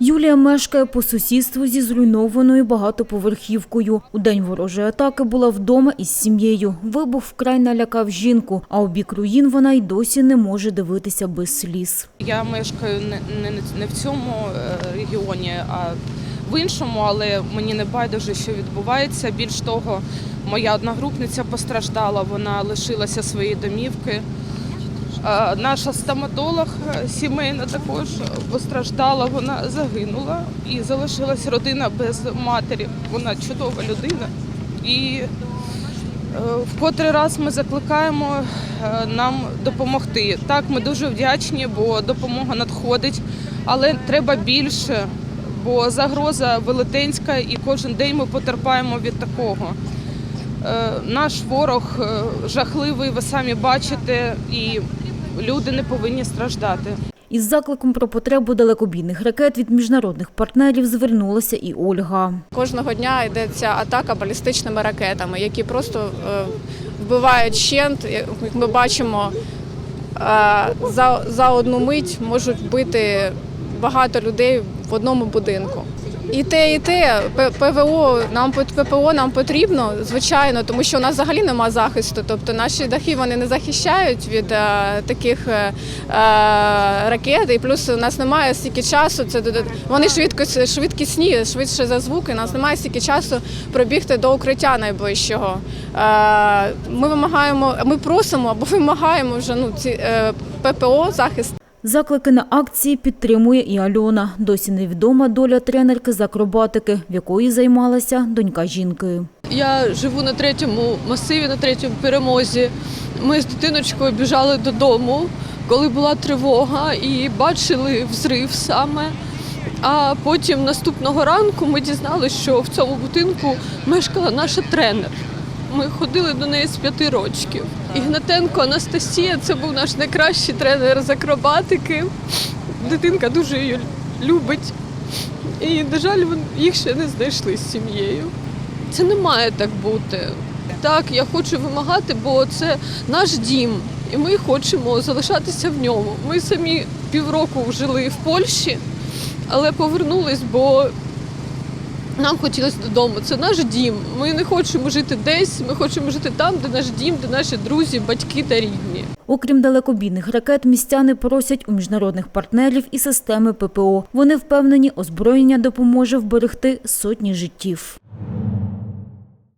Юлія мешкає по сусідству зі зруйнованою багатоповерхівкою. У день ворожої атаки була вдома із сім'єю. Вибух вкрай налякав жінку, а у бік руїн вона й досі не може дивитися без сліз. Я мешкаю не, не, не в цьому е, регіоні, а в іншому, але мені не байдуже, що відбувається. Більш того, моя одногрупниця постраждала, вона лишилася своєї домівки. Наша стоматолог е, сімейна також постраждала, вона загинула і залишилась родина без матері. Вона чудова людина. І е, в котрий раз ми закликаємо е, нам допомогти. Так, ми дуже вдячні, бо допомога надходить, але треба більше, бо загроза велетенська і кожен день ми потерпаємо від такого. Наш ворог жахливий, ви самі бачите, і люди не повинні страждати. Із закликом про потребу далекобійних ракет від міжнародних партнерів звернулася і Ольга. Кожного дня йде ця атака балістичними ракетами, які просто е, вбивають щент. Як ми бачимо, е, за, за одну мить можуть вбити багато людей в одному будинку. І те, і те, П- ПВО нам ППО нам потрібно, звичайно, тому що у нас взагалі нема захисту. Тобто наші дахи вони не захищають від е, таких е, е, ракет. І плюс у нас немає стільки часу. Це вони швидко швидкісні, швидше за звуки. У нас немає стільки часу пробігти до укриття найближчого. Е, ми вимагаємо, ми просимо або вимагаємо вже ну ці е, ППО захист. Заклики на акції підтримує і Альона. Досі невідома доля тренерки з акробатики, в якої займалася донька жінки. Я живу на третьому масиві, на третьому перемозі. Ми з дитиночкою біжали додому, коли була тривога, і бачили взрив саме. А потім наступного ранку ми дізналися, що в цьому будинку мешкала наша тренер. Ми ходили до неї з п'яти років. Ігнатенко Анастасія це був наш найкращий тренер з акробатики. Дитинка дуже її любить. І, на жаль, їх ще не знайшли з сім'єю. Це не має так бути. Так, я хочу вимагати, бо це наш дім, і ми хочемо залишатися в ньому. Ми самі півроку жили в Польщі, але повернулись, бо нам хотілося додому. Це наш дім. Ми не хочемо жити десь, ми хочемо жити там, де наш дім, де наші друзі, батьки та рідні. Окрім далекобійних ракет, містяни просять у міжнародних партнерів і системи ППО. Вони впевнені, озброєння допоможе вберегти сотні життів.